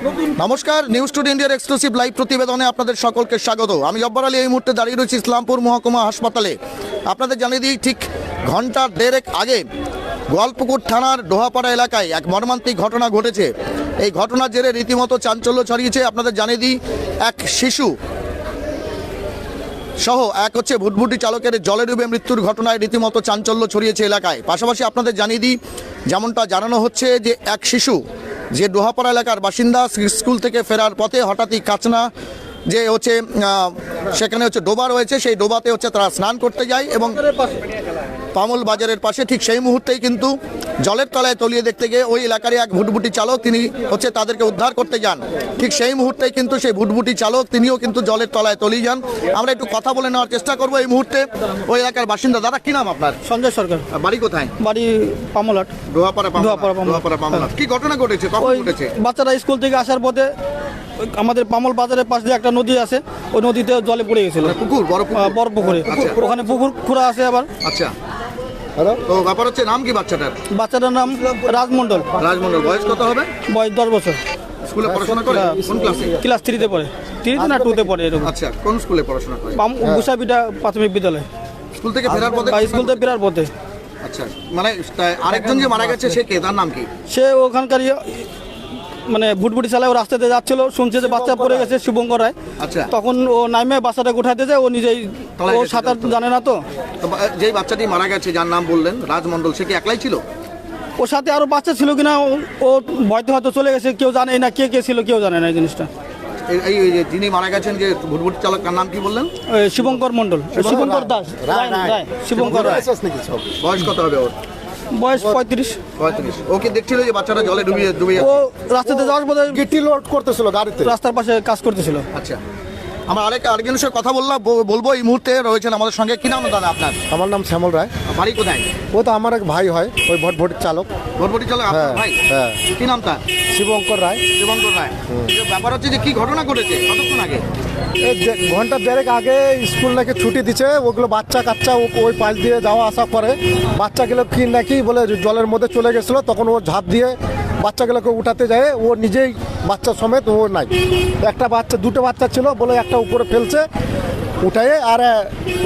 নমস্কার news today ইন্ডিয়ার exclusive live প্রতিবেদনে আপনাদের সকলকে স্বাগত। আমি জব্বর আলী, এই মুহূর্তে দাঁড়িয়ে রয়েছি ইসলামপুর মহকুমা হাসপাতালে। আপনাদের জানিয়ে দিই, ঠিক ঘণ্টা দেড়েক আগে গোয়ালপুকুর থানার ডোহাপাড়া এলাকায় এক মর্মান্তিক ঘটনা ঘটেছে। এই ঘটনার জেরে রীতিমতো চাঞ্চল্য ছড়িয়েছে। আপনাদের জানিয়ে দিই, এক শিশু সহ এক হচ্ছে ভুটভুটি চালকের জলে ডুবে মৃত্যুর ঘটনায় রীতিমতো চাঞ্চল্য ছড়িয়েছে এলাকায়। পাশাপাশি আপনাদের জানিয়ে দিই, যেমনটা জানানো হচ্ছে যে এক শিশু যে ডোহাপাড়া এলাকার বাসিন্দা স্কুল থেকে ফেরার পথে হঠাৎই কাচনা যে হচ্ছে সেখানে হচ্ছে ডোবা রয়েছে, সেই ডোবাতে হচ্ছে তারা স্নান করতে যায় এবং পামল বাজারের পাশে ঠিক সেই মুহূর্তেই কিন্তু জলের তলায় তলিয়ে দেখতে গিয়ে ওই এলাকারই এক ভুটভুটি চালক তিনি হচ্ছে তাদেরকে উদ্ধার করতে যান। ঠিক সেই মুহূর্তেই কিন্তু সেই ভুটভুটি চালক তিনিও কিন্তু জলের তলায় তলিয়ে যান। আমরা একটু কথা বলে নেওয়ার চেষ্টা করব এই মুহূর্তে। ওই এলাকার বাসিন্দা দাদা কি নাম আপনার? সঞ্জয় সরকার। বাড়ি কোথায়? বাড়ি পামলাট। ডোয়াপাড়া পামলা ডোয়াপাড়া, ডোয়াপাড়া পামলা কি ঘটনা ঘটেছে? কখন ওই ঘটেছে? বাচ্চারা স্কুল থেকে আসার পথে আমাদের পামল বাজারের পাশ দিয়ে একটা নদী আছে ওই নদীতে জলে পড়ে গেছিল। পুকুর বড় আহ, পুকুর বড় পুকুরে। আচ্ছা। ওখানে পুকুর খুঁড়া আছে আবার। আচ্ছা। তো ব্যাপার হচ্ছে নাম কি বাচ্চাটার? বাচ্চাটার নাম রাজমন্ডল রাজমন্ডল বয়স কত হবে? বয়স দশ বছর। স্কুলে পড়াশোনা করে। কোন ক্লাসে? ক্লাস থ্রিতে পড়ে। থ্রিতে না টুতে পড়ে এরকম। আচ্ছা কোন স্কুলে পড়াশোনা করে? পাম গুসাপিটা প্রাথমিক বিদ্যালয়। স্কুল থেকে ফেরার পথে? স্কুল থেকে ফেরার পথে। আচ্ছা মানে আরেকজন যে মারা গেছে সে কে? তার নাম কি? সে ওখানকার ইয়ে- মানে ভুটভুটি চালায় ও রাস্তাতে যাচ্ছিল শুনছে যে বাচ্চা পড়ে গেছে শুভঙ্কর রায়। আচ্ছা। তখন ও নামে বাচ্চাটাকে উঠাতে যায় ও নিজেই ও সাঁতার জানে না তো। যেই বাচ্চাটি মারা গেছে যার নাম বললেন রাজমন্ডল সে কি একলাই ছিল? ওর সাথে আরও বাচ্চা ছিল কিনা ও- ও ভয়তে হয়তো চলে গেছে কেউ জানে না কে কে ছিল কেউ জানে না এই জিনিসটা। এই- যিনি মারা গেছেন যে ভুটভুটি চালক তার নাম কি বললেন? শিবঙ্কর মন্ডল শিবঙ্কর দাস। রায় রায়, শিবঙ্কর রায়। বয়স কত হবে ওর? বয়স পঁয়ত্রিশ। পঁয়ত্রিশ। ওকে দেখছিল যে বাচ্চাটা জলে ডুবিয়ে ডুবে ও রাস্তাতে যাওয়ার পথে গিটি লোড করতেছিল গাড়িতে? রাস্তার পাশে কাজ করতেছিল। আচ্ছা। আমরা আরেক আরেকজনের সাথে কথা বললাম বলব এই মুহূর্তে রয়েছেন আমাদের সঙ্গে। কি নাম দাদা আপনার? আমার নাম শ্যামল রায়। বাড়ি কোথায়? ও তো আমার এক ভাই হয় ওই ভটভটির চালক। ভুটভুটি চালক আপনার হ্যাঁ, ভাই? হ্যাঁ। কি নাম তার? শিবঙ্কর রায়। শিবঙ্কর রায়। ব্যাপার হচ্ছে যে কি ঘটনা ঘটেছে? কতক্ষণ আগে? ঘণ্টা দেড়েক আগে স্কুল নাকি ছুটি দিচ্ছে ওগুলো বাচ্চা কাচ্চা ওই পাশ দিয়ে যাওয়া আসা করে। বাচ্চাগুলো কি নাকি বলে জলের মধ্যে চলে গেছিল, তখন ও ঝাঁপ দিয়ে বাচ্চাগুলোকে উঠাতে যায়, ও নিজেই বাচ্চা সমেত ও নাই। একটা বাচ্চা, দুটো বাচ্চা ছিল বলে একটা উপরে ফেলছে, উঠায়ে আর,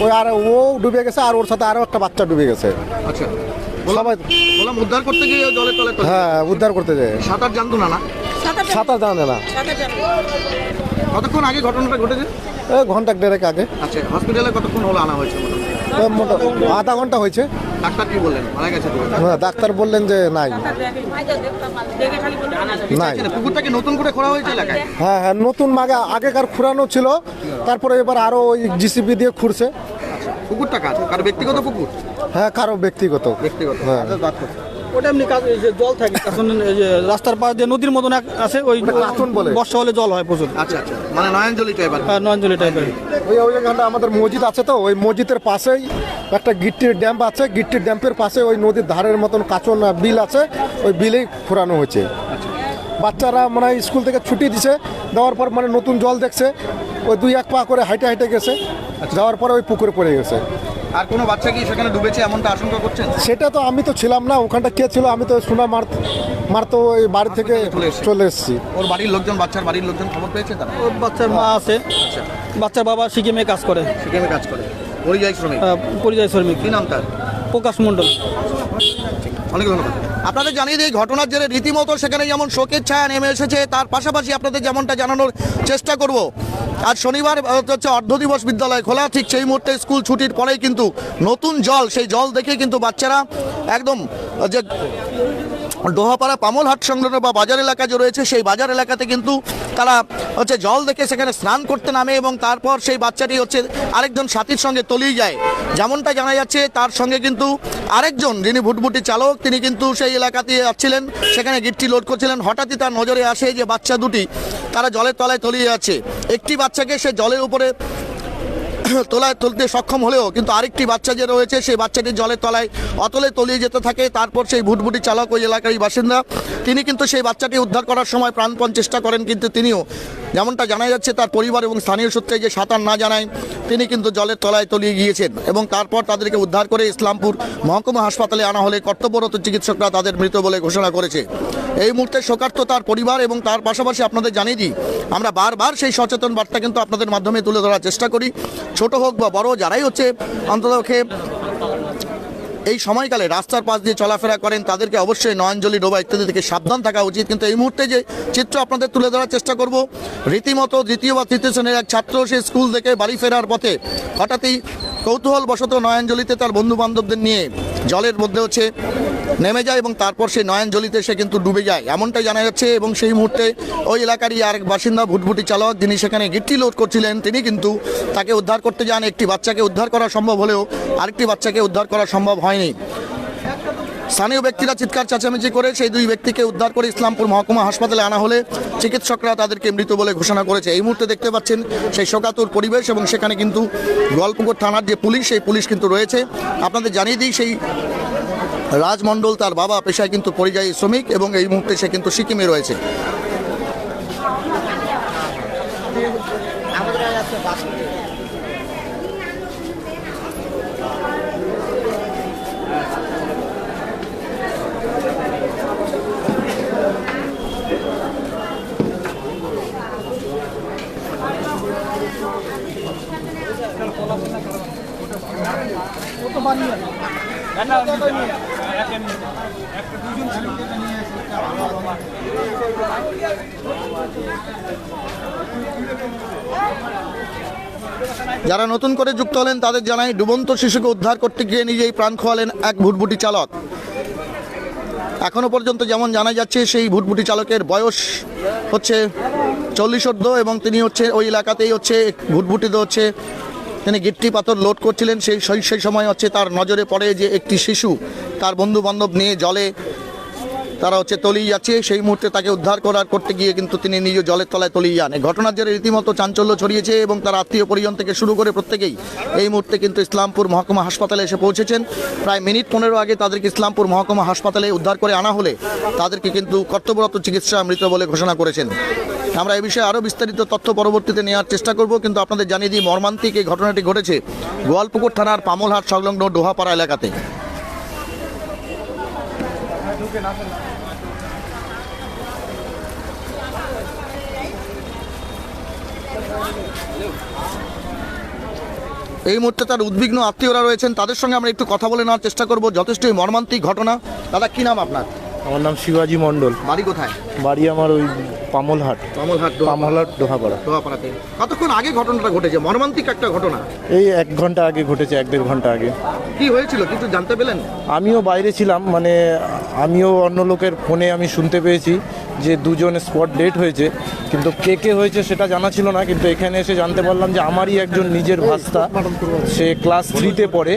ওই আর ও ডুবে গেছে আর ওর সাথে আরও একটা বাচ্চা ডুবে গেছে। আচ্ছা। সবাই বললাম উদ্ধার করতে গিয়ে জলের তলে। হ্যাঁ উদ্ধার করতে যায়। সাঁতার জানতো না না? সাঁতার জানে। না। কতক্ষণ আগে ঘটনাটা ঘটেছে? ঘণ্টা দেড়েক আগে। আচ্ছা হসপিটালে কতক্ষণ হলো আনা হয়েছে? আধা ঘণ্টা হয়েছে। ডাক্তার কি বললেন? মারা গেছে হ্যাঁ ডাক্তার বললেন যে নাই। নাই। পুকুরটাকে নতুন করে খোঁড়া হয়েছে এলাকায়? হ্যাঁ হ্যাঁ নতুন মাগে আগেকার খুঁড়ানো ছিল। তারপরে এবার আরও ওই জিসিবি দিয়ে খুঁড়ছে। পুকুরটা কাজ কার ব্যক্তিগত পুকুর? হ্যাঁ কারও ব্যক্তিগত। ব্যক্তিগত। হ্যাঁ। ওটা এমনি কাজ এই যে জল থাকে তখন রাস্তার পাশ দিয়ে নদীর মতন আছে ওই বলে। বর্ষা হলে জল হয় প্রচুর। আচ্ছা আচ্ছা। মানে নয়নজলি টাইপ আর নয়নজলি টাইপের ওই ওই জায়গাটা আমাদের মসজিদ আছে তো ওই মসজিদের পাশেই একটা গিট্টির ড্যাম আছে গিট্টির ড্যাম্পের পাশে ওই নদীর ধারের মতন কাচন বিল আছে ওই বিলেই ফুরানো হয়েছে। বাচ্চারা মানে স্কুল থেকে ছুটি দিছে দেওয়ার পর মানে নতুন জল দেখছে ওই দুই এক পা করে হাইটে হাইটে গেছে। যাওয়ার পরে ওই পুকুরে পড়ে গেছে। আর কোনো বাচ্চা কি সেখানে ডুবেছে এমনটা আশঙ্কা করছেন? সেটা তো আমি তো ছিলাম না ওখানটা কে ছিল আমি তো শোনা মার মারতো ওই বাড়ি থেকে চলে এসেছি। ওর বাড়ির লোকজন বাচ্চার বাড়ির লোকজন খবর পেয়েছে তারা? ওর বাচ্চার মা আছে। আচ্ছা। বাচ্চার বাবা সিকিমে কাজ করে। সিকিমে কাজ করে। পরিযায়ী শ্রমিক? পরিযায়ী শ্রমিক। কি নাম তার? প্রকাশ মণ্ডল। অনেক ধন্যবাদ। আপনাদের জানিয়ে দিই, ঘটনার জেরে রীতিমতো সেখানে যেমন শোকের ছায়া নেমে এসেছে, তার পাশাপাশি আপনাদের যেমনটা জানানোর চেষ্টা করব। আর শনিবার হচ্ছে অর্ধ দিবস বিদ্যালয় খোলা, ঠিক সেই মুহূর্তে স্কুল ছুটির পরেই কিন্তু নতুন জল, সেই জল দেখে কিন্তু বাচ্চারা একদম যে ডোহাপাড়া পামলহাট সংলগ্ন বা বাজার এলাকা যে রয়েছে, সেই বাজার এলাকাতে কিন্তু তারা হচ্ছে জল দেখে সেখানে স্নান করতে নামে এবং তারপর সেই বাচ্চাটি হচ্ছে আরেকজন সাথীর সঙ্গে তলিয়ে যায়। যেমনটা জানা যাচ্ছে, তার সঙ্গে কিন্তু আরেকজন যিনি ভুটভুটি চালক, তিনি কিন্তু সেই এলাকাতে যাচ্ছিলেন। সেখানে গিটটি লোড করছিলেন। হঠাৎই তার নজরে আসে যে বাচ্চা দুটি, তারা জলের তলায় তলিয়ে যাচ্ছে। একটি বাচ্চাকে সে জলের উপরে তোলায় তুলতে সক্ষম হলেও কিন্তু আরেকটি বাচ্চা যে রয়েছে, সেই বাচ্চাটি জলের তলায় অতলে তলিয়ে যেতে থাকে। তারপর সেই ভুটভুটি চালক ওই এলাকারই বাসিন্দা। তিনি কিন্তু সেই বাচ্চাটি উদ্ধার করার সময় প্রাণপণ চেষ্টা করেন, কিন্তু তিনিও যেমনটা জানা যাচ্ছে তার পরিবার এবং স্থানীয় সূত্রে যে সাঁতার না জানায়, তিনি কিন্তু জলের তলায় তলিয়ে গিয়েছেন এবং তারপর তাদেরকে উদ্ধার করে ইসলামপুর মহকুমা হাসপাতালে আনা হলে কর্তব্যরত চিকিৎসকরা তাদের মৃত বলে ঘোষণা করেছে। এই মুহূর্তে শোকার্ত তার পরিবার এবং তার পাশাপাশি আপনাদের জানিয়ে দিই, আমরা বারবার সেই সচেতন বার্তা কিন্তু আপনাদের মাধ্যমে তুলে ধরার চেষ্টা করি। ছোট হোক বা বড় যারাই হচ্ছে অন্ততপক্ষে এই সময়কালে রাস্তার পাশ দিয়ে চলাফেরা করেন, তাদেরকে অবশ্যই নয়নজলি ডোবা ইত্যাদি থেকে সাবধান থাকা উচিত। কিন্তু এই মুহূর্তে যে চিত্র আপনাদের তুলে ধরার চেষ্টা করব, রীতিমতো দ্বিতীয় বা তৃতীয় শ্রেণির এক ছাত্র সে স্কুল থেকে বাড়ি ফেরার পথে হঠাৎই কৌতূহলবশত নয়নজলিতে তার বন্ধু বান্ধবদের নিয়ে জলের মধ্যে হচ্ছে নেমে যায় এবং তারপর সেই নয়নজলিতে সে কিন্তু ডুবে যায়। এমনটাই জানা যাচ্ছে এবং সেই মুহূর্তে ওই এলাকারই আরেক বাসিন্দা ভুটভুটি চালক যিনি সেখানে গিট্টি লোড করছিলেন, তিনি কিন্তু তাকে উদ্ধার করতে যান। একটি বাচ্চাকে উদ্ধার করা সম্ভব হলেও আরেকটি বাচ্চাকে উদ্ধার করা সম্ভব হয়নি। স্থানীয় ব্যক্তিরা চিৎকার, চেঁচামেচি করে সেই দুই ব্যক্তিকে উদ্ধার করে ইসলামপুর মহকুমা হাসপাতালে আনা হলে চিকিৎসকরা তাদেরকে মৃত বলে ঘোষণা করেছে। এই মুহূর্তে দেখতে পাচ্ছেন সেই শোকাতুর পরিবেশ এবং সেখানে কিন্তু গোয়ালপুকুর থানার যে পুলিশ, সেই পুলিশ কিন্তু রয়েছে। আপনাদের জানিয়ে দিই, সেই রাজমণ্ডল তার বাবা পেশায় কিন্তু পরিযায়ী শ্রমিক এবং এই মুহূর্তে সে কিন্তু সিকিমে রয়েছে। যারা নতুন করে যুক্ত হলেন তাদের জানাই ডুবন্ত শিশুকে উদ্ধার করতে গিয়ে নিজেই প্রাণ খোয়ালেন এক ভুটভুটি চালক। এখনও পর্যন্ত যেমন জানা যাচ্ছে সেই ভুটভুটি চালকের বয়স হচ্ছে চল্লিশ অর্ধ এবং তিনি হচ্ছে ওই এলাকাতেই হচ্ছে ভুটভুটিতে হচ্ছে তিনি গিট্টি পাথর লোড করছিলেন, সেই সেই সময় হচ্ছে তার নজরে পড়ে যে একটি শিশু তার বন্ধু বান্ধব নিয়ে জলে তারা হচ্ছে তলিয়ে যাচ্ছে। সেই মুহূর্তে তাকে উদ্ধার করার করতে গিয়ে কিন্তু তিনি নিজে জলের তলায় তলিয়ে যান। ঘটনার জেরে রীতিমতো চাঞ্চল্য ছড়িয়েছে এবং তার আত্মীয় পরিজন থেকে শুরু করে প্রত্যেকেই এই মুহূর্তে কিন্তু ইসলামপুর মহকুমা হাসপাতালে এসে পৌঁছেছেন। প্রায় মিনিট পনেরো আগে তাদেরকে ইসলামপুর মহকুমা হাসপাতালে উদ্ধার করে আনা হলে তাদেরকে কিন্তু কর্তব্যরত চিকিৎসা মৃত বলে ঘোষণা করেছেন। আমরা এ বিষয়ে আরও বিস্তারিত তথ্য পরবর্তীতে নেওয়ার চেষ্টা করব কিন্তু আপনাদের জানিয়ে দিই মর্মান্তিক এই ঘটনাটি ঘটেছে গোয়ালপুকুর থানার পামলহাট সংলগ্ন ডোহাপাড়া এলাকাতে। এই মুহূর্তে তার উদ্বিগ্ন আত্মীয়রা রয়েছেন তাদের সঙ্গে আমরা একটু কথা বলে নেওয়ার চেষ্টা করব। যথেষ্টই মর্মান্তিক ঘটনা। দাদা কি নাম আপনার? আমার নাম শিবাজি মণ্ডল। বাড়ি কোথায়? বাড়ি আমার ওই পামলহাট পামলহাট পামলহাট ডোহাপাড়া দোয়াপাড়াতে কতক্ষণ আগে ঘটনাটা ঘটেছে? মর্মান্তিক একটা ঘটনা। এই এক ঘণ্টা আগে ঘটেছে এক দেড় ঘণ্টা আগে। কি হয়েছিল? কিছু জানতে পেলেন? আমিও বাইরে ছিলাম মানে আমিও অন্য লোকের ফোনে আমি শুনতে পেয়েছি যে দুজন স্পট ডেট হয়েছে কিন্তু কে কে হয়েছে সেটা জানা ছিল না কিন্তু এখানে এসে জানতে পারলাম যে আমারই একজন নিজের ভাস্তা। সে ক্লাস থ্রিতে পড়ে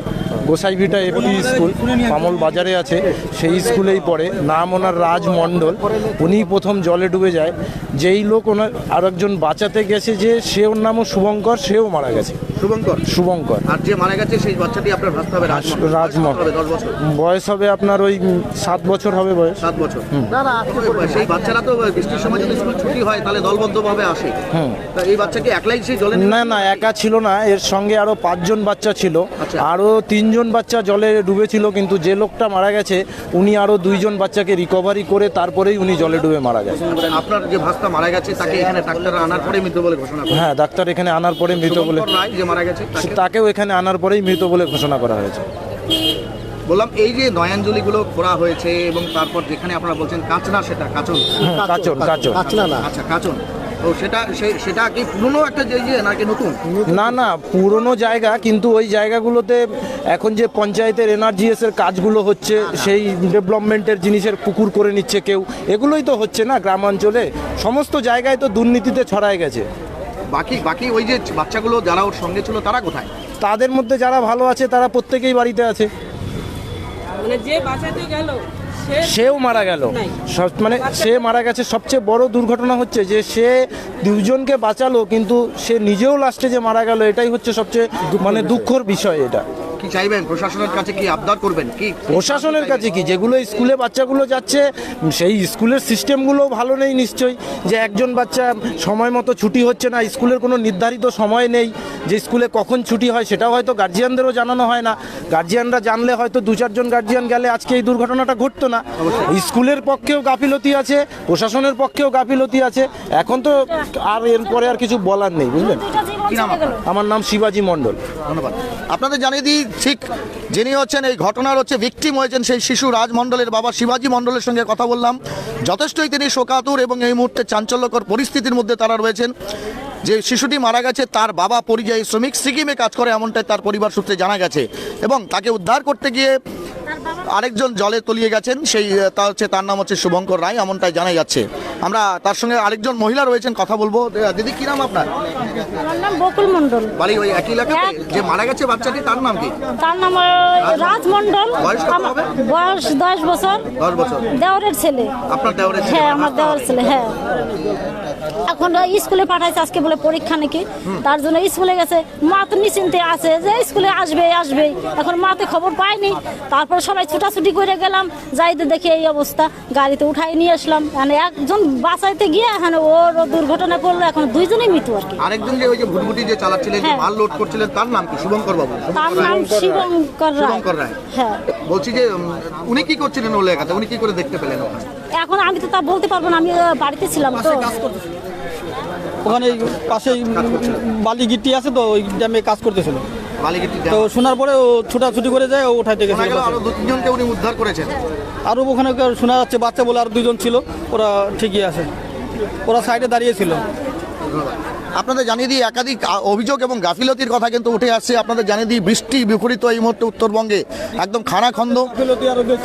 গোসাইভিটা এপি স্কুল পামল বাজারে আছে সেই স্কুলেই পড়ে। নাম ওনার রাজ মণ্ডল উনি প্রথম জলে ডুবে যায়। যেই লোক ওনার আর একজন বাঁচাতে গেছে যে সে ওর নামও শুভঙ্কর, সেও মারা গেছে। শুভঙ্কর? শুভঙ্কর। আর যে মারা গেছে সেই বাচ্চাটি আপনার ভাসতে হবে। হবে দশ বছর। বয়স হবে আপনার ওই সাত বছর হবে বয়স। সাত বছর। সেই বাচ্চারা তো বৃষ্টির সময় যদি স্কুল ছুটি হয় তাহলে দলবদ্ধভাবে আসে। তা এই বাচ্চাকে একলাই সেই জলে না না একা ছিল না। এর সঙ্গে আরও পাঁচজন বাচ্চা ছিল। আচ্ছা। আরও তিনজন বাচ্চা জলে ডুবেছিল কিন্তু যে লোকটা মারা গেছে উনি আরও দুইজন বাচ্চাকে রিকভারি করে তারপরেই উনি জলে ডুবে মারা গেছে। আপনার যে ভাস্তা মারা গেছে তাকে এখানে ডাক্তাররা আনার পরে মৃত বলে ঘোষণা হ্যাঁ ডাক্তার এখানে আনার পরে মৃত বলে যে মারা গেছে তাকেও এখানে আনার পরেই মৃত বলে ঘোষণা করা হয়েছে। বললাম এই যে নয়াঞ্জলিগুলো খোঁড়া হয়েছে এবং তারপর যেখানে আপনারা বলছেন কাঁচনা সেটা কাচন? হুম, কাচন কাচন কাচনা। না। আচ্ছা কাচন। তো সেটা সেটা কি পুরনো একটা ইয়ে নাকি নতুন? না না পুরনো জায়গা কিন্তু ওই জায়গাগুলোতে এখন যে পঞ্চায়েতের এনআরজিএস এর কাজগুলো হচ্ছে সেই ডেভেলপমেন্টের জিনিসের পুকুর করে নিচ্ছে কেউ। এগুলোই তো হচ্ছে না গ্রামাঞ্চলে। সমস্ত জায়গায় তো দুর্নীতিতে ছড়ায় গেছে। বাকি বাকি ওই যে বাচ্চাগুলো যারা ওর সঙ্গে ছিল তারা কোথায়? তাদের মধ্যে যারা ভালো আছে তারা প্রত্যেকেই বাড়িতে আছে। মানে যে বাঁচাতে গেল সেও মারা গেল। সব- মানে সে মারা গেছে। সবচেয়ে বড় দুর্ঘটনা হচ্ছে যে সে দুজনকে বাঁচালো কিন্তু সে নিজেও লাস্টে যে মারা গেল এটাই হচ্ছে সবচেয়ে মানে দুঃখর বিষয় এটা। কি চাইবেন? প্রশাসনের কাছে কি আবদার করবেন? কি প্রশাসনের কাছে কি? যেগুলো স্কুলে বাচ্চাগুলো যাচ্ছে সেই স্কুলের সিস্টেমগুলো ভালো নেই নিশ্চয়ই। যে একজন বাচ্চা সময় মতো ছুটি হচ্ছে না স্কুলের কোনো নির্ধারিত সময় নেই। যে স্কুলে কখন ছুটি হয় সেটাও হয়তো গার্জিয়ানদেরও জানানো হয় না। গার্জিয়ানরা জানলে হয়তো দু চারজন গার্জিয়ান গেলে আজকে এই দুর্ঘটনাটা ঘটতো না। স্কুলের পক্ষেও গাফিলতি আছে প্রশাসনের পক্ষেও গাফিলতি আছে। এখন তো আর এরপরে আর কিছু বলার নেই বুঝলেন? আমার নাম শিবাজি মণ্ডল। ধন্যবাদ। আপনাদের জানিয়ে দিই ঠিক যিনি হচ্ছেন এই ঘটনার হচ্ছে ভিকটিম হয়েছেন সেই শিশু রাজ মণ্ডলের বাবা শিবাজি মণ্ডলের সঙ্গে কথা বললাম। যথেষ্টই তিনি শোকাতুর এবং এই মুহূর্তে চাঞ্চল্যকর পরিস্থিতির মধ্যে তারা রয়েছেন। যে শিশুটি মারা গেছে তার বাবা পরিযায়ী শ্রমিক সিকিমে কাজ করে এমনটাই তার পরিবার সূত্রে জানা গেছে এবং তাকে উদ্ধার করতে গিয়ে আরেকজন জলে তলিয়ে গেছেন সেই তা হচ্ছে তার নাম হচ্ছে শুভঙ্কর রায় এমনটাই জানা যাচ্ছে। আমরা তার সঙ্গে আরেকজন মহিলা রয়েছেন কথা বলব। দিদি কি নাম আপনার? আমার নাম বকুল মন্ডল বাড়ি ওই একই এলাকাতে? যে মারা গেছে বাচ্চাটি তার নাম কি? তার নাম রাজ মন্ডল বয়স দশ বছর। দশ বছর। দেওরের ছেলে। আপনার দেওরের ছেলে? হ্যাঁ আমার দেওয়ার ছেলে হ্যাঁ। এখন স্কুলে পাঠাইছে আজকে বলে পরীক্ষা নাকি। তার জন্য স্কুলে গেছে। মা তো নিশ্চিন্তে আছে যে স্কুলে আসবে আসবে। এখন মা তো খবর পায়নি। তারপর সবাই ছুটাছুটি করে গেলাম। যাইতে দেখি এই অবস্থা। গাড়িতে উঠাই নিয়ে আসলাম। মানে একজন বাঁচাইতে গিয়ে এখন ওর দুর্ঘটনা করল। এখন দুইজনেই মৃত্যু আর কি। আরেকজন যে ওই যে ভুটভুটি যে চালাচ্ছিলেন যে হ্যাঁ। মাল লোড করছিলেন তার নাম কি? শুভঙ্কর বাবু? তার নাম শিবঙ্কর রায়। হ্যাঁ। বলছি যে উনি কি করছিলেন ওই উনি কি করে দেখতে পেলেন এখন আমি তো তা বলতে পারব না। আমি বাড়িতে ছিলাম তো। ওখানে পাশে পাশেই বালি গিট্টি আছে তো ওই ড্যামে কাজ করতেছিল। তো শোনার পরে ও ছুটাছুটি করে যায় ও উঠাইতে শোনা আরও দু তিনজনকে উনি উদ্ধার করেছেন। আরও ওখানে শোনা যাচ্ছে বাচ্চা বলে আর দুজন ছিল ওরা ঠিকই আছে। ওরা সাইডে দাঁড়িয়ে ছিল। আপনাদের জানিয়ে দিই একাধিক অভিযোগ এবং গাফিলতির কথা কিন্তু উঠে আসছে। আপনাদের জানিয়ে দিই, বৃষ্টি বিপরীত এই মুহূর্তে উত্তরবঙ্গে। একদম খানাখন্দ।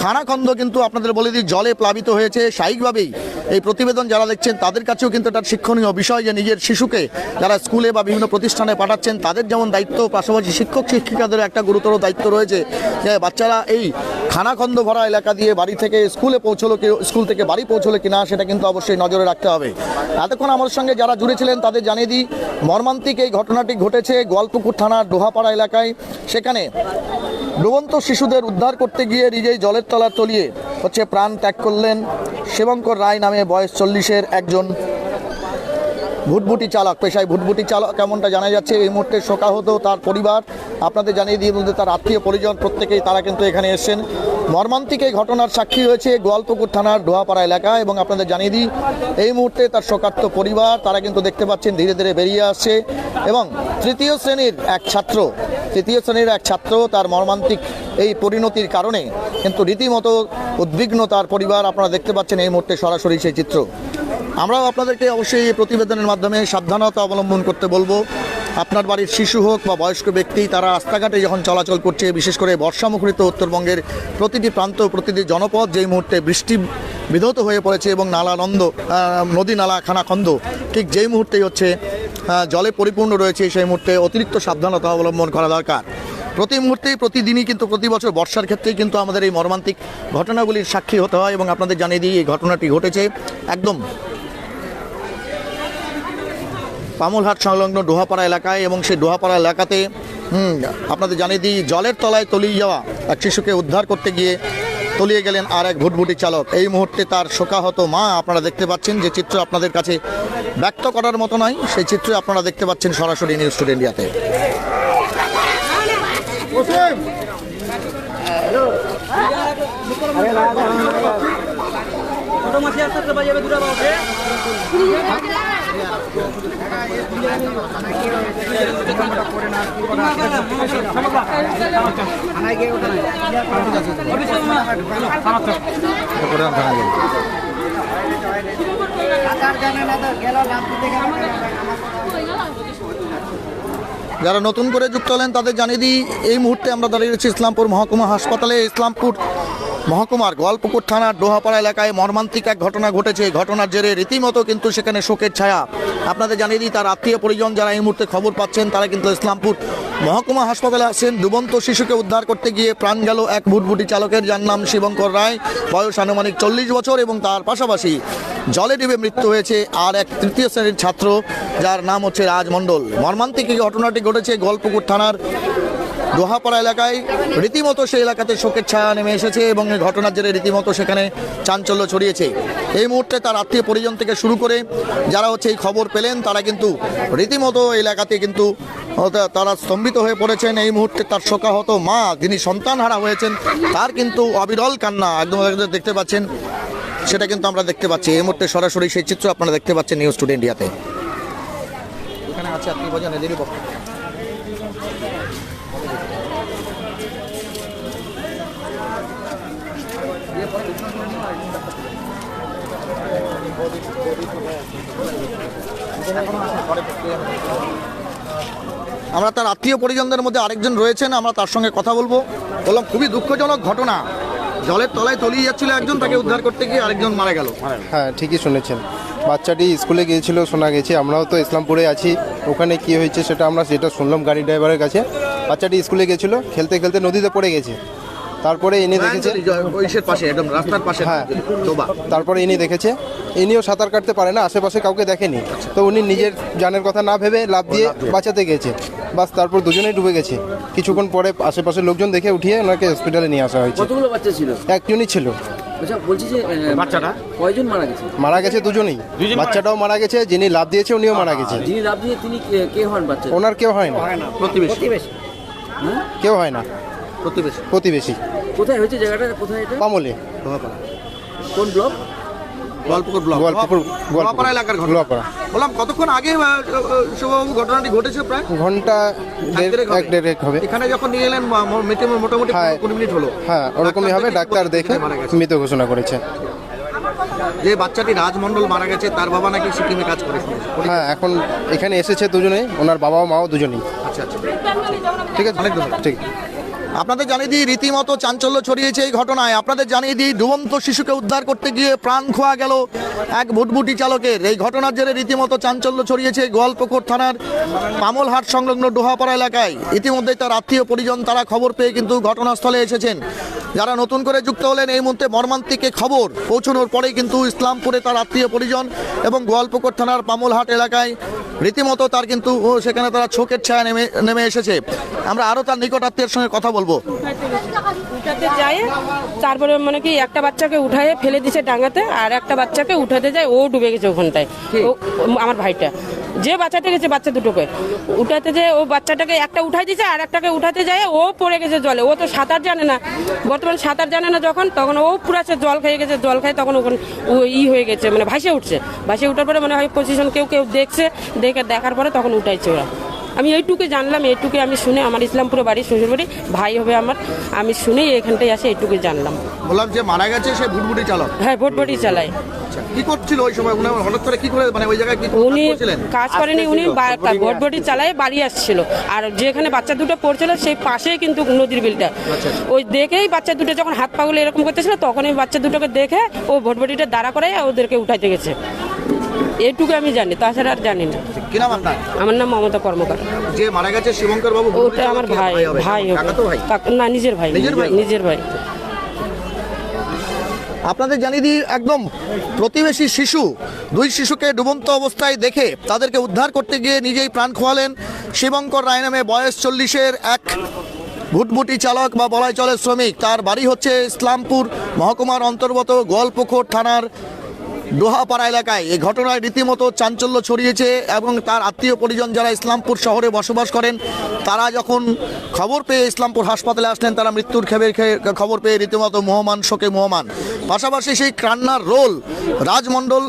খানাখন্দ কিন্তু আপনাদের বলে দিই, জলে প্লাবিত হয়েছে। স্বাভাবিকভাবেই এই প্রতিবেদন যারা দেখছেন, তাদের কাছেও কিন্তু একটা শিক্ষণীয় বিষয় যে নিজের শিশুকে যারা স্কুলে বা বিভিন্ন প্রতিষ্ঠানে পাঠাচ্ছেন, তাদের যেমন দায়িত্ব, পাশাপাশি শিক্ষক শিক্ষিকাদের একটা গুরুতর দায়িত্ব রয়েছে যে বাচ্চারা এই খানাখন্দ ভরা এলাকা দিয়ে বাড়ি থেকে স্কুলে পৌঁছলো স্কুল থেকে বাড়ি পৌঁছলো কিনা সেটা কিন্তু অবশ্যই নজরে রাখতে হবে। এতক্ষণ আমার সঙ্গে যারা জুড়েছিলেন তাদের জানিয়ে দিই, মর্মান্তিক এই ঘটনাটি ঘটেছে গোয়ালপুকুর থানার ডোহাপাড়া এলাকায়। সেখানে ডুবন্ত শিশুদের উদ্ধার করতে গিয়ে নিজেই জলের তলা তলিয়ে হচ্ছে প্রাণ ত্যাগ করলেন শিবঙ্কর রায় নামে বয়স চল্লিশের একজন ভুটভুটি চালক, পেশায় ভুটভুটি চালক কেমনটা জানা যাচ্ছে? এই মুহূর্তে শোকাহত তার পরিবার। আপনাদের জানিয়ে দিয়ে বলতে তার আত্মীয় পরিজন, প্রত্যেকেই তারা কিন্তু এখানে এসেছেন। মর্মান্তিক এই ঘটনার সাক্ষী হয়েছে গোয়ালপুকুর থানার ডোহাপাড়া এলাকা এবং আপনাদের জানিয়ে দিই, এই মুহূর্তে তার শোকার্ত পরিবার, তারা কিন্তু দেখতে পাচ্ছেন ধীরে ধীরে বেরিয়ে আসছে এবং তৃতীয় শ্রেণির এক ছাত্র, তৃতীয় শ্রেণির এক ছাত্র তার মর্মান্তিক এই পরিণতির কারণে কিন্তু রীতিমতো উদ্বিগ্ন তার পরিবার। আপনারা দেখতে পাচ্ছেন এই মুহূর্তে সরাসরি সেই চিত্র। আমরাও আপনাদেরকে অবশ্যই এই প্রতিবেদনের মাধ্যমে সাবধানতা অবলম্বন করতে বলব। আপনার বাড়ির শিশু হোক বা বয়স্ক ব্যক্তি, তারা রাস্তাঘাটে যখন চলাচল করছে, বিশেষ করে বর্ষামুখরিত উত্তরবঙ্গের প্রতিটি প্রান্ত, প্রতিটি জনপদ যেই মুহূর্তে বৃষ্টি বিধৌত হয়ে পড়েছে এবং নালা নন্দ নদী নালা খানাখন্দ ঠিক যেই মুহূর্তেই হচ্ছে জলে পরিপূর্ণ রয়েছে, সেই মুহূর্তে অতিরিক্ত সাবধানতা অবলম্বন করা দরকার। প্রতি মুহূর্তেই প্রতিদিনই কিন্তু প্রতি বছর বর্ষার ক্ষেত্রেই কিন্তু আমাদের এই মর্মান্তিক ঘটনাগুলির সাক্ষী হতে হয় এবং আপনাদের জানিয়ে দিই, এই ঘটনাটি ঘটেছে একদম পামুলহাট সংলগ্ন ডোহাপাড়া এলাকায় এবং সেই ডোহাপাড়া এলাকাতে আপনাদের জানিয়ে দিই, জলের তলায় তলিয়ে যাওয়া এক শিশুকে উদ্ধার করতে গিয়ে তলিয়ে গেলেন আর এক ভুটভুটি চালক। এই মুহূর্তে তার শোকাহত মা আপনারা দেখতে পাচ্ছেন, যে চিত্র আপনাদের কাছে ব্যক্ত করার মতো নয়, সেই চিত্র আপনারা দেখতে পাচ্ছেন সরাসরি নিউজ টুডে ইন্ডিয়াতে। যারা নতুন করে যুক্ত হলেন, তাদের জানিয়ে দিই, এই মুহূর্তে আমরা দাঁড়িয়ে রয়েছি ইসলামপুর মহকুমা হাসপাতালে। ইসলামপুর মহকুমার গোয়ালপুকুর থানার ডোহাপাড়া এলাকায় মর্মান্তিক এক ঘটনা ঘটেছে। ঘটনার জেরে রীতিমতো কিন্তু সেখানে শোকের ছায়া। আপনাদের জানিয়ে দিই, তার আত্মীয় পরিজন যারা এই মুহূর্তে খবর পাচ্ছেন, তারা কিন্তু ইসলামপুর মহকুমা হাসপাতালে আসেন। ডুবন্ত শিশুকে উদ্ধার করতে গিয়ে প্রাণ গেল এক ভুটভুটি চালকের, যার নাম শিবঙ্কর রায়। বয়স আনুমানিক চল্লিশ বছর এবং তার পাশাপাশি জলে ডুবে মৃত্যু হয়েছে আর এক তৃতীয় শ্রেণির ছাত্র, যার নাম হচ্ছে রাজ মণ্ডল। মর্মান্তিক এই ঘটনাটি ঘটেছে গোয়ালপুকুর থানার দোহাপাড়া এলাকায় রীতিমতো সেই এলাকাতে শোকের ছায়া নেমে এসেছে এবং এই ঘটনার জেরে রীতিমতো সেখানে চাঞ্চল্য ছড়িয়েছে। এই মুহূর্তে তার আত্মীয় পরিজন থেকে শুরু করে যারা হচ্ছে এই খবর পেলেন, তারা কিন্তু রীতিমতো এলাকাতে কিন্তু তারা স্তম্ভিত হয়ে পড়েছেন। এই মুহূর্তে তার শোকাহত মা, যিনি সন্তান হারা হয়েছেন, তার কিন্তু অবিরল কান্না একদম দেখতে পাচ্ছেন। সেটা কিন্তু আমরা দেখতে পাচ্ছি। এই মুহূর্তে সরাসরি সেই চিত্র আপনারা দেখতে পাচ্ছেন নিউজ টুডে ইন্ডিয়াতে। এখানে আছে আত্মীয় পরিজন এদেরই আমরা তার আত্মীয় পরিজনদের মধ্যে আরেকজন রয়েছেন আমরা তার সঙ্গে কথা বলব। বললাম খুবই দুঃখজনক ঘটনা। জলের তলায় তলিয়ে যাচ্ছিল একজন তাকে উদ্ধার করতে গিয়ে আরেকজন মারা গেল। হ্যাঁ ঠিকই শুনেছেন। বাচ্চাটি স্কুলে গিয়েছিল শোনা গেছে। আমরাও তো ইসলামপুরে আছি। ওখানে কি হয়েছে সেটা আমরা সেটা শুনলাম গাড়ি ড্রাইভারের কাছে। বাচ্চাটি স্কুলে গেছিল খেলতে খেলতে নদীতে পড়ে গেছে। তারপরে ইনি দেখেছে পাশে একদম রাস্তার পাশে হ্যাঁ। তারপরে ইনি দেখেছে। ইনিও সাঁতার কাটতে পারে না আশেপাশে কাউকে দেখেনি। তো উনি নিজের জানের কথা না ভেবে লাভ দিয়ে বাঁচাতে গেছে। বাস তারপর দুজনেই ডুবে গেছে। কিছুক্ষণ পরে আশেপাশের লোকজন দেখে উঠিয়ে ওনাকে হসপিটালে নিয়ে আসা হয়েছে। কতগুলো বাচ্চা ছিল? একজনই ছিল। আচ্ছা বলছি যে বাচ্চাটা? কয়জন মারা গেছে? মারা গেছে দুজনেই। বাচ্চাটাও মারা গেছে যিনি লাভ দিয়েছে উনিও মারা গেছে। যিনি লাভ দিয়ে তিনি কে- কে হন বাচ্চা ওনার কেউ হয় না। প্রতিবেশী। কেউ হয় না। প্রতিবেশী। প্রতিবেশী। কোথায় হয়েছে জায়গাটা? কোথায় এটা? পামলে কোন ব্লক? গোয়ালপুকুর ব্লক। গোয়ালপুকুর গোয়ালপাড়া এলাকার ঘটনা। গোয়ালপাড়া। বললাম কতক্ষণ আগে শুভবাবু ঘটনাটি ঘটেছে প্রায়? ঘণ্টা দেড়েক হবে? এক দেড়েক হবে। এখানে যখন নিয়ে এলেন মোটামুটি হ্যাঁ। কুড়ি মিনিট হলো। হ্যাঁ ওরকমই হবে। ডাক্তার দেখে মৃত ঘোষণা করেছে। যে বাচ্চাটি রাজমন্ডল মারা গেছে তার বাবা নাকি সিকিমে কাজ করে হ্যাঁ এখন এখানে এসেছে দুজনেই ওনার বাবা মাও দুজনেই। আচ্ছা আচ্ছা। ঠিক আছে? অনেক ঠিক আপনাদের জানিয়ে দিই, রীতিমতো চাঞ্চল্য ছড়িয়েছে এই ঘটনায়। আপনাদের জানিয়ে দিই, ডুবন্ত শিশুকে উদ্ধার করতে গিয়ে প্রাণ খোয়া গেল এক ভুটভুটি চালকের। এই ঘটনার জেরে রীতিমতো চাঞ্চল্য ছড়িয়েছে গোয়ালপুকুর থানার পামলহাট সংলগ্ন ডোহাপাড়া এলাকায়। ইতিমধ্যে তার আত্মীয় পরিজন তারা খবর পেয়ে কিন্তু ঘটনাস্থলে এসেছেন। যারা নতুন করে যুক্ত হলেন, এই মুহূর্তে মর্মান্তিক খবর পৌঁছানোর পরেই কিন্তু ইসলামপুরে তার আত্মীয় পরিজন এবং গোয়ালপুকুর থানার পামলহাট এলাকায় রীতিমতো তার কিন্তু ও, সেখানে তারা ছোকের ছায়া নেমে নেমে এসেছে। আমরা আরও তার নিকট আত্মীয়ের সঙ্গে কথা বলব। উঠাতে যায় তারপরে মানে কি একটা বাচ্চাকে উঠায় ফেলে দিছে ডাঙাতে আর একটা বাচ্চাকে উঠাতে যায় ও ডুবে গেছে ওখানটায়। ও আমার ভাইটা। যে বাচ্চাতে গেছে, বাচ্চা দুটোকে। উঠাতে যে ও বাচ্চাটাকে একটা উঠাই দিছে আর একটাকে উঠাতে যায় ও পড়ে গেছে জলে। ও তো সাঁতার জানে না। বর্তমানে সাঁতার জানে না যখন, তখন ও পুরাছে জল খেয়ে গেছে, জল খায় তখন ওখানে ও ই হয়ে গেছে মানে ভাসে উঠছে। ভাসে উঠার পরে মানে হয় পজিশন কেউ কেউ দেখছে, দেখে দেখার পরে তখন উঠাইছে ওরা। আমি এইটুকু জানলাম এইটুকু আমি শুনে আমার ইসলামপুরে বাড়ি শ্বশুর বাড়ি ভাই হবে আমার আমি শুনেই এখানটায় আসে এইটুকু জানলাম। বললাম যে মারা গেছে সে ভুটভুটি চালক। হ্যাঁ ভোট ভোটই চালায় কি করছিল ওই সময়? উনি হঠাৎ করে কি করে মানে ওই জায়গায় কি উনি কাজ করেনি উনি চালায় বাড়ি আসছিল। আর যেখানে বাচ্চা দুটো পড়ছিল সেই পাশেই কিন্তু নদীর বিলটা। ওই দেখেই বাচ্চা দুটো যখন হাত পাগুলো এরকম করতেছিল তখন ওই বাচ্চা দুটোকে দেখে ও দাঁড়া করাই ওদেরকে উঠাইতে গেছে। এইটুকু আমি জানি তাছাড়া আর জানি না। কি নাম আপনার? আমার নাম মমতা কর্মকার। যে মারা গেছে শিবঙ্কর বাবু ওটা আমার ভাই ভাই হবে। কাকা- না নিজের ভাই নিজের ভাই? নিজের ভাই। আপনাদের জানিয়ে দিই একদম প্রতিবেশী শিশু দুই শিশুকে ডুবন্ত অবস্থায় দেখে তাদেরকে উদ্ধার করতে গিয়ে নিজেই প্রাণ খোয়ালেন শিবঙ্কর রায় নামে বয়স চল্লিশের এক ভুটভুটি চালক বা বলাই চলে শ্রমিক। তার বাড়ি হচ্ছে ইসলামপুর মহকুমার অন্তর্গত গোয়ালপুকুর থানার ডোহাপাড়া এলাকায় এই ঘটনায় রীতিমতো চাঞ্চল্য ছড়িয়েছে এবং তার আত্মীয় পরিজন যারা ইসলামপুর শহরে বসবাস করেন, তারা যখন খবর পেয়ে ইসলামপুর হাসপাতালে আসলেন, তারা মৃত্যুর খেবের খবর পেয়ে রীতিমতো মোহমান শোকে মোহমান। পাশাপাশি সেই কান্নার রোল রাজমণ্ডল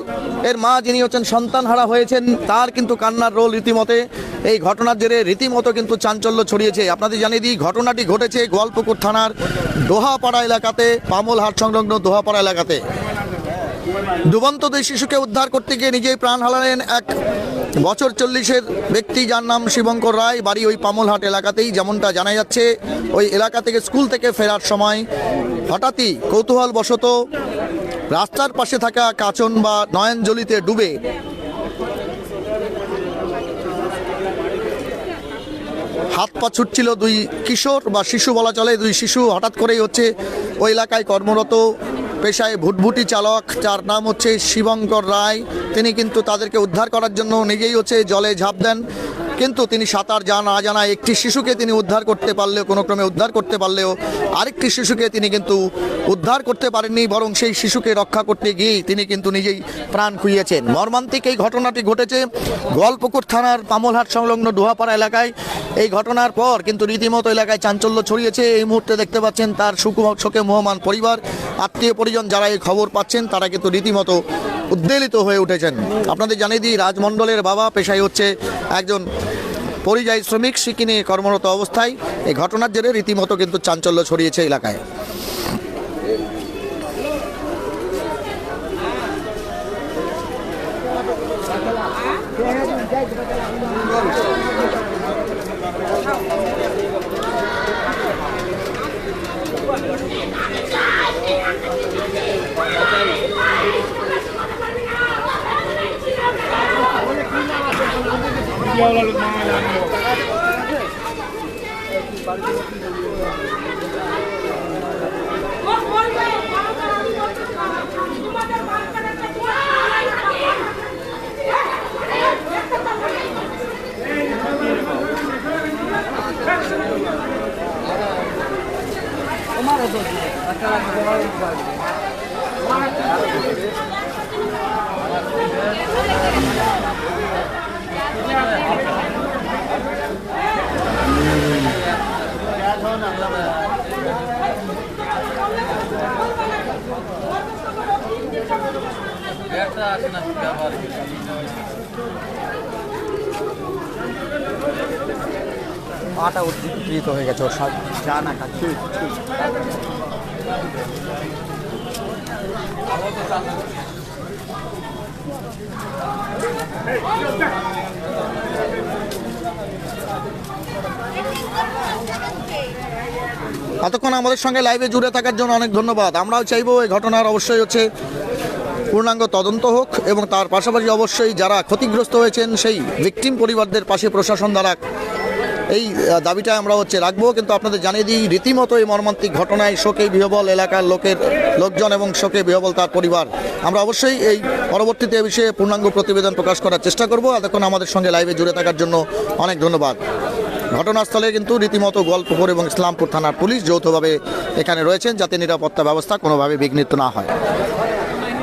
এর মা যিনি হচ্ছেন সন্তানহারা হয়েছেন, তার কিন্তু কান্নার রোল রীতিমতে। এই ঘটনার জেরে রীতিমতো কিন্তু চাঞ্চল্য ছড়িয়েছে। আপনাদের জানিয়ে দিই, ঘটনাটি ঘটেছে গোয়ালপুকুর থানার দোহাপাড়া এলাকাতে পামল হাট সংলগ্ন দোহাপাড়া এলাকাতে। ডুবন্ত দুই শিশুকে উদ্ধার করতে গিয়ে নিজেই প্রাণ হারালেন এক বছর চল্লিশের ব্যক্তি, যার নাম শিবঙ্কর রায়, বাড়ি ওই পামলহাট এলাকাতেই। যেমনটা জানা যাচ্ছে, ওই এলাকা থেকে স্কুল থেকে ফেরার সময় হঠাৎই কৌতূহল বশত রাস্তার পাশে থাকা কাচন বা নয়নজলিতে ডুবে হাত পা ছুটছিল দুই কিশোর বা শিশু বলা চলে। দুই শিশু হঠাৎ করেই হচ্ছে ওই এলাকায় কর্মরত। পেশায় ভুটভুটি চালক, যার নাম হচ্ছে শিবঙ্কর রায়। তিনি কিন্তু তাদেরকে উদ্ধার করার জন্য নিজেই হচ্ছে জলে ঝাঁপ দেন। কিন্তু তিনি সাঁতার জানা জানা একটি শিশুকে তিনি উদ্ধার করতে পারলেও, কোনো ক্রমে উদ্ধার করতে পারলেও আরেকটি শিশুকে তিনি কিন্তু উদ্ধার করতে পারেননি, বরং সেই শিশুকে রক্ষা করতে গিয়েই তিনি কিন্তু নিজেই প্রাণ খুইয়েছেন। মর্মান্তিক এই ঘটনাটি ঘটেছে গোয়ালপুকুর থানার পামলহাট সংলগ্ন ডোহাপাড়া এলাকায়। এই ঘটনার পর কিন্তু রীতিমতো এলাকায় চাঞ্চল্য ছড়িয়েছে। এই মুহূর্তে দেখতে পাচ্ছেন তার সুখ শোকে মোহমান পরিবার। আত্মীয় পরিজন যারা এই খবর পাচ্ছেন, তারা কিন্তু রীতিমতো উদ্বেলিত হয়ে উঠেছেন। আপনাদের জানিয়ে দিই, রাজমণ্ডলের বাবা, পেশায় হচ্ছে একজন পরিযায়ী শ্রমিক সিকিনে কর্মরত অবস্থায় এই ঘটনার জেরে রীতিমতো কিন্তু চাঞ্চল্য ছড়িয়েছে এলাকায়। Tomara, Dodinho, aquela que vai. আটা উদ্দীপিত হয়ে গেছে, ওর সব যা না এতক্ষণ আমাদের সঙ্গে লাইভে জুড়ে থাকার জন্য অনেক ধন্যবাদ। আমরাও চাইব এই ঘটনার অবশ্যই হচ্ছে পূর্ণাঙ্গ তদন্ত হোক এবং তার পাশাপাশি অবশ্যই যারা ক্ষতিগ্রস্ত হয়েছেন সেই ভিকটিম পরিবারদের পাশে প্রশাসন দ্বারা এই দাবিটা আমরা হচ্ছে রাখব। কিন্তু আপনাদের জানিয়ে দিই, রীতিমতো এই মর্মান্তিক ঘটনায় শোকে বিহবল এলাকার লোকের লোকজন এবং শোকে বিহবল তার পরিবার। আমরা অবশ্যই এই পরবর্তীতে এ বিষয়ে পূর্ণাঙ্গ প্রতিবেদন প্রকাশ করার চেষ্টা করব। এতক্ষণ আমাদের সঙ্গে লাইভে জুড়ে থাকার জন্য অনেক ধন্যবাদ। ঘটনাস্থলে কিন্তু রীতিমতো গল্পপুর এবং ইসলামপুর থানার পুলিশ যৌথভাবে এখানে রয়েছেন যাতে নিরাপত্তা ব্যবস্থা কোনোভাবে বিঘ্নিত না হয়।